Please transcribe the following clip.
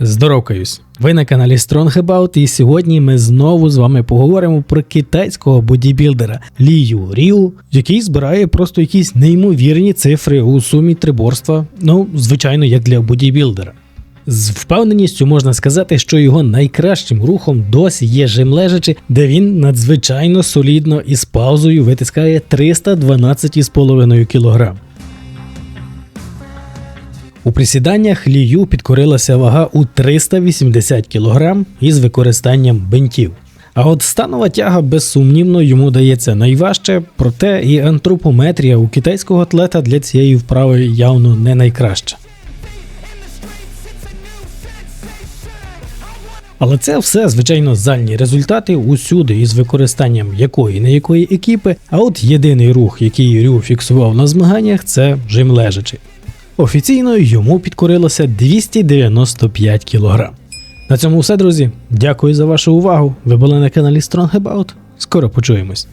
Здоровкаюсь! Ви на каналі Strong About і сьогодні ми знову з вами поговоримо про китайського бодібілдера Лію Ріу, який збирає просто якісь неймовірні цифри у сумі триборства, ну, звичайно, як для бодібілдера. З впевненістю можна сказати, що його найкращим рухом досі є жим лежачи, де він надзвичайно солідно і з паузою витискає 312,5 кг. У присіданнях Лію підкорилася вага у 380 кг із використанням бинтів. А от станова тяга безсумнівно йому дається найважче, проте і антропометрія у китайського атлета для цієї вправи явно не найкраща. Але це все, звичайно, зальні результати усюди із використанням якої не якої екіпи. А от єдиний рух, який Рю фіксував на змаганнях, це жим лежачи. Офіційно йому підкорилося 295 кг. На цьому все, друзі. Дякую за вашу увагу. Ви були на каналі Strong About. Скоро почуємось.